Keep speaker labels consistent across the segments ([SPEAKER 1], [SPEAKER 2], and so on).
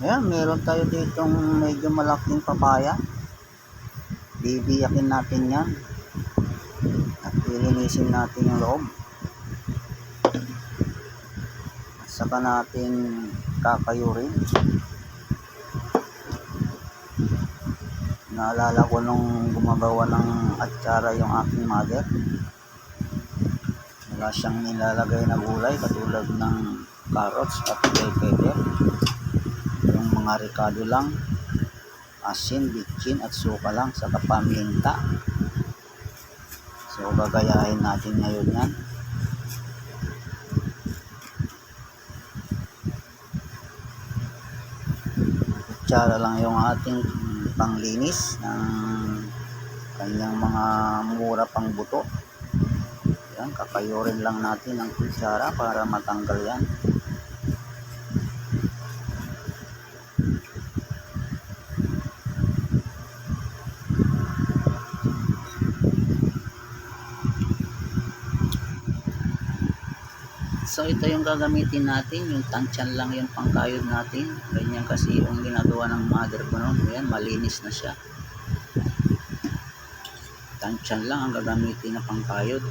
[SPEAKER 1] Ayan, meron tayo ditong medyo malaking papaya. Bibiyakin natin yan. At ilinisin natin yung loob. At saka natin kakayurin. Naalala ko nung gumagawa ng atsara yung aking mother. Wala siyang nilalagay na gulay katulad ng carrots at bell pepper. Ricado lang, asin, bitchin at suka lang sa paminta. So gagayahin natin ngayon yan. Kutsara lang yung ating panglinis ng kanyang mga mura pang buto. Yan, kakayurin lang natin ng kutsara para matanggal yan. So ito yung gagamitin natin, yung tansyan lang yung pangkayod natin. Ganyan kasi yung ginagawa ng mother ko noon. Ayan, malinis na siya. Tansyan lang ang gagamitin na pangkayod.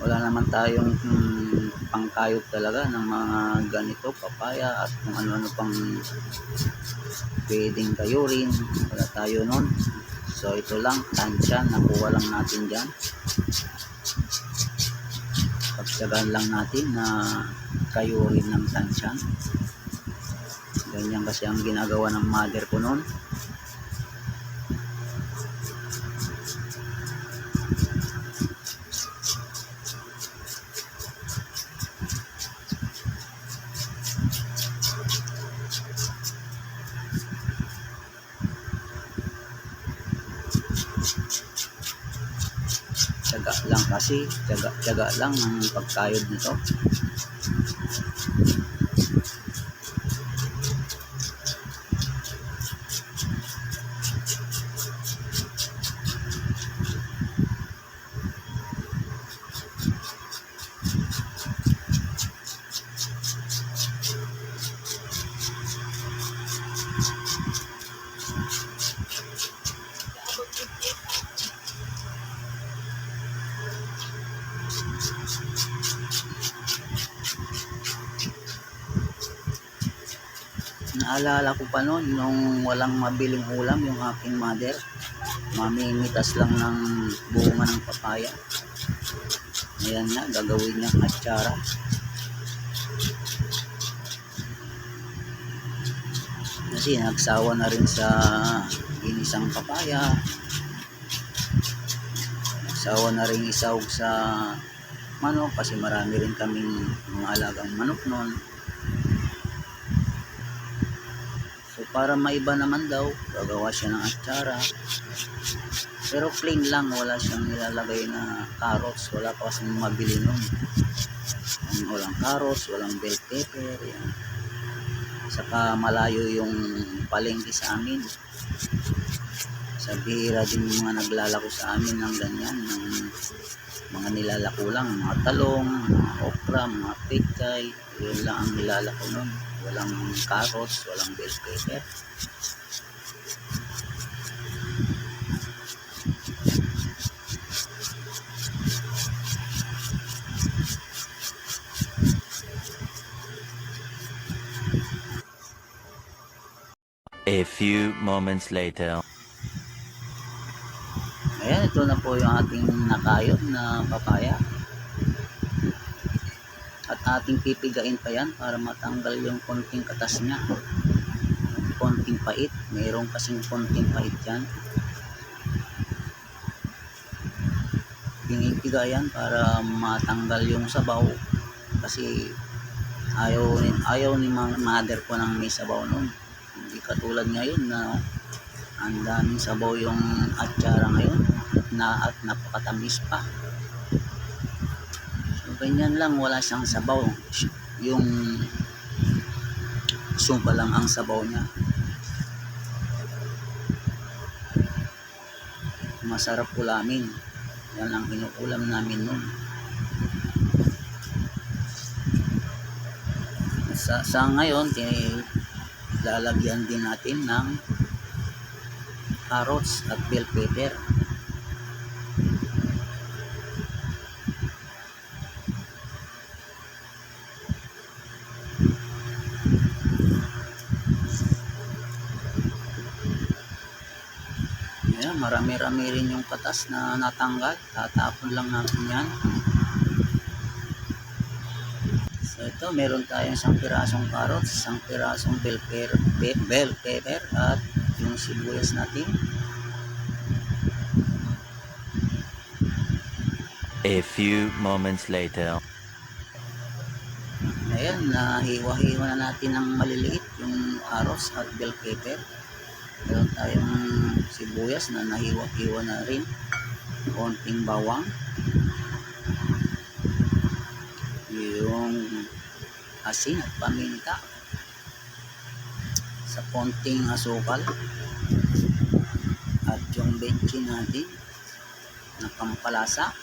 [SPEAKER 1] Wala naman tayong hmm, pangkayod talaga ng mga ganito, papaya at kung ano-ano pang pwedeng kayurin. Wala tayo noon. So ito lang, tansyan, nakuha lang natin dyan. Pagsagaan lang natin na kayurin ng tansyan ganyan kasi ang ginagawa ng mother ko noon kasi tiyaga, tiyaga lang ang pagkayod nito naalala ko pa noon nung walang mabiling ulam yung aking mother mamimitas lang ng bunga ng papaya. Ayan na gagawin niya atsara. Kasi nagsawa na rin sa inisang papaya. Nagsawa na rin isawag sa manok kasi marami rin kaming mga alagang manok noon So para maiba naman daw, gagawa siya ng atsara. Pero plain lang, wala siyang nilalagay na carrots, wala pa kasing mabili nun. Yan, Walang carrots, walang bell pepper, yan. Saka malayo yung palengke sa amin. Sa bihira din yung mga naglalako sa amin ng ganyan, ng mga nilalako lang, mga talong, mga okra, mga pekay, yun lang ang nilalako nun walang carrots, walang bell pepper.
[SPEAKER 2] A few moments later.
[SPEAKER 1] Ayan, ito na po yung ating nakayod na papaya. At ating pipigain pa yan para matanggal yung konting katas niya. Konting pait. Mayroong kasing konting pait yan. Pinipiga yan para matanggal yung sabaw. Kasi ayaw, ayaw ni mother ko ng may sabaw nun. Hindi katulad ngayon na ang daming sabaw yung atsara ngayon na at napakatamis pa ganyan lang wala siyang sabaw. Yung sumpa lang ang sabaw niya. Masarap ulamin. Yan ang inuulam namin nun. Sa, sa ngayon, lalagyan din natin ng carrots at bell pepper. Ayan, marami-rami rin yung katas na natanggal. Tatapon lang natin yan. So ito, meron tayong isang pirasong carrots, isang pirasong bell pepper, be- bell pepper at yung sibuyas natin.
[SPEAKER 2] A few moments later.
[SPEAKER 1] Ayan, nahiwa-hiwa na natin ng maliliit yung carrots at bell pepper. Meron tayong sibuyas na nahiwa-hiwa na rin. Konting bawang. Yung asin at paminta. Sa konting asukal. At yung bechin natin na pampalasa.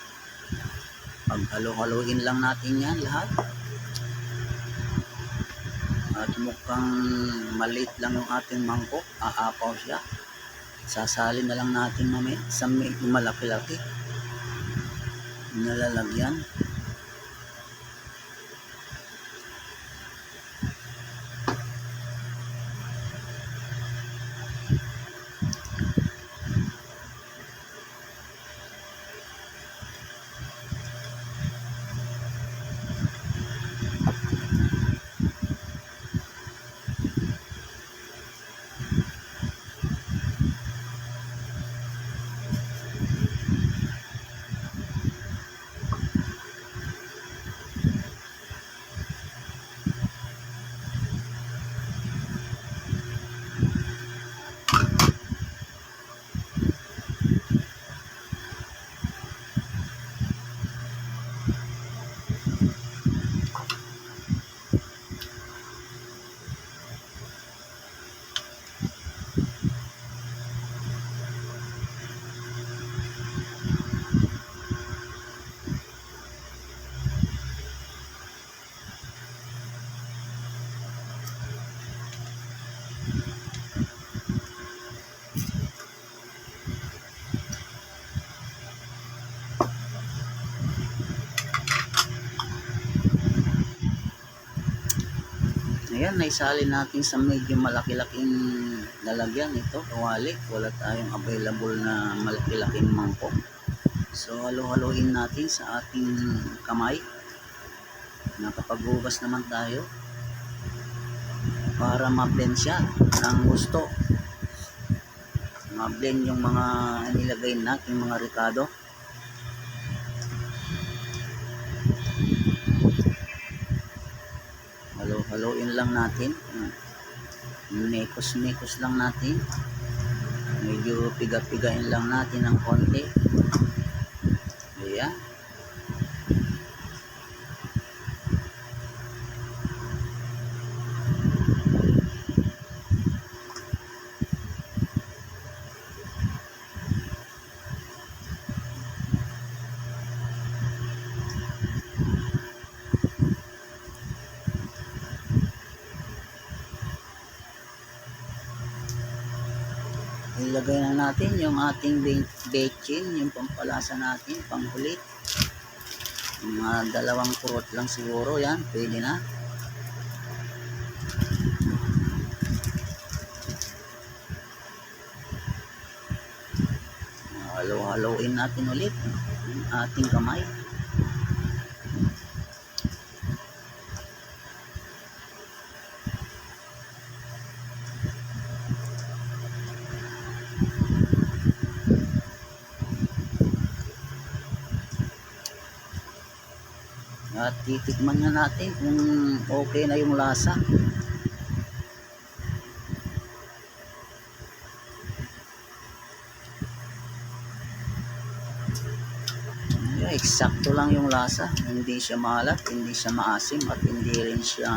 [SPEAKER 1] Paghalo-haluin lang natin yan lahat. At mukhang maliit lang yung ating mangkok. Aapaw siya. Sasalin na lang natin mamaya sa malaki-laki. Nalalagyan. Ayan, naisalin natin sa medyo malaki-laking lalagyan ito, kawali. Wala tayong available na malaki-laking mangkok. So, halo-haloin natin sa ating kamay. Nakapaghugas naman tayo para ma-blend siya ng gusto. Ma-blend yung mga nilagay natin mga ricado. Halo-haloin lang natin. Mekos-mekos lang natin. Medyo piga-pigain lang natin ng konti. Ayan. Ilagay na natin yung ating be- bechin, yung pampalasa natin, panghulit. Mga dalawang kurot lang siguro yan, pwede na. Halo-haloin natin ulit yung ating kamay. At titikman na natin kung okay na yung lasa. Eksakto lang yung lasa. Hindi siya maalat, hindi siya maasim, at hindi rin siya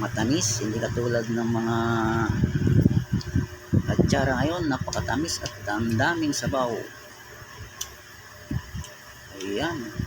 [SPEAKER 1] matamis. Hindi katulad ng mga atsara ngayon, napakatamis at ang daming sabaw. Ayan.